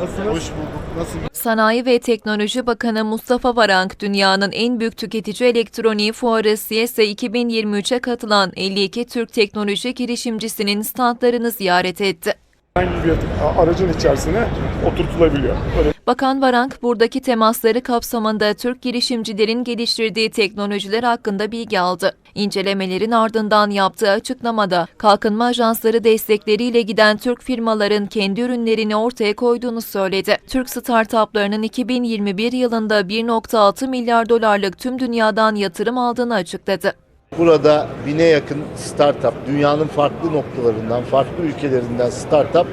Nasılsınız? Hoş bulduk. Nasıl? Sanayi ve Teknoloji Bakanı Mustafa Varank, dünyanın en büyük tüketici elektroniği fuarı CES'e 2023'e katılan 52 Türk teknoloji girişimcisinin standlarını ziyaret etti. Hangi bir aracın içerisine oturtulabiliyor. Böyle Bakan Varank, buradaki temasları kapsamında Türk girişimcilerin geliştirdiği teknolojiler hakkında bilgi aldı. İncelemelerin ardından yaptığı açıklamada, kalkınma ajansları destekleriyle giden Türk firmaların kendi ürünlerini ortaya koyduğunu söyledi. Türk startuplarının 2021 yılında 1.6 milyar dolarlık tüm dünyadan yatırım aldığını açıkladı. Burada bine yakın startup, dünyanın farklı noktalarından, farklı ülkelerinden startup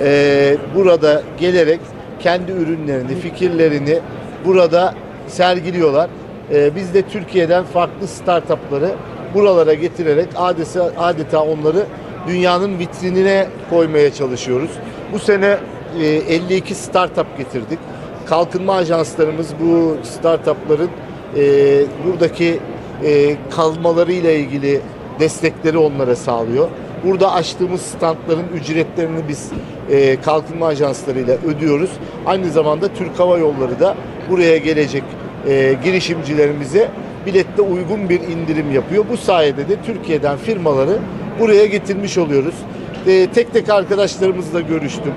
eee, burada gelerek kendi ürünlerini, fikirlerini burada sergiliyorlar. Eee, biz de Türkiye'den farklı startupları buralara getirerek adeta, adeta onları dünyanın vitrinine koymaya çalışıyoruz. Bu sene eee, 52 startup getirdik. Kalkınma ajanslarımız bu startupların eee, buradaki e, kalmalarıyla ilgili destekleri onlara sağlıyor. Burada açtığımız standların ücretlerini biz e, kalkınma ajanslarıyla ödüyoruz. Aynı zamanda Türk Hava Yolları da buraya gelecek e, girişimcilerimize bilette uygun bir indirim yapıyor. Bu sayede de Türkiye'den firmaları buraya getirmiş oluyoruz. E, tek tek arkadaşlarımızla görüştüm.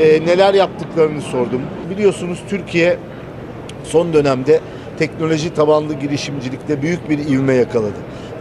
E, neler yaptıklarını sordum. Biliyorsunuz Türkiye son dönemde teknoloji tabanlı girişimcilikte büyük bir ivme yakaladı.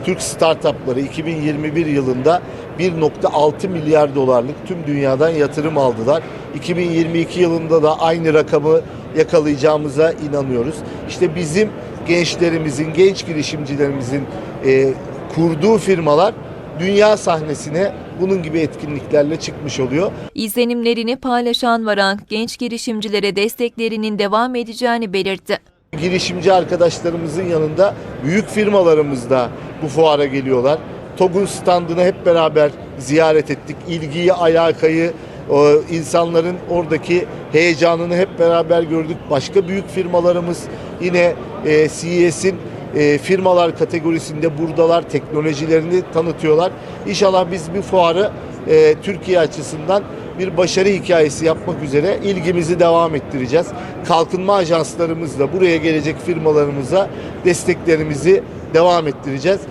Türk startupları 2021 yılında 1.6 milyar dolarlık tüm dünyadan yatırım aldılar. 2022 yılında da aynı rakamı yakalayacağımıza inanıyoruz. İşte bizim gençlerimizin, genç girişimcilerimizin e, kurduğu firmalar dünya sahnesine bunun gibi etkinliklerle çıkmış oluyor. İzlenimlerini paylaşan Varank, genç girişimcilere desteklerinin devam edeceğini belirtti. girişimci arkadaşlarımızın yanında büyük firmalarımız da bu fuara geliyorlar. TOG'un standını hep beraber ziyaret ettik. İlgiyi, alakayı, insanların oradaki heyecanını hep beraber gördük. Başka büyük firmalarımız yine e, CES'in e, firmalar kategorisinde buradalar, teknolojilerini tanıtıyorlar. İnşallah biz bir fuarı e, Türkiye açısından bir başarı hikayesi yapmak üzere ilgimizi devam ettireceğiz. Kalkınma ajanslarımızla buraya gelecek firmalarımıza desteklerimizi devam ettireceğiz.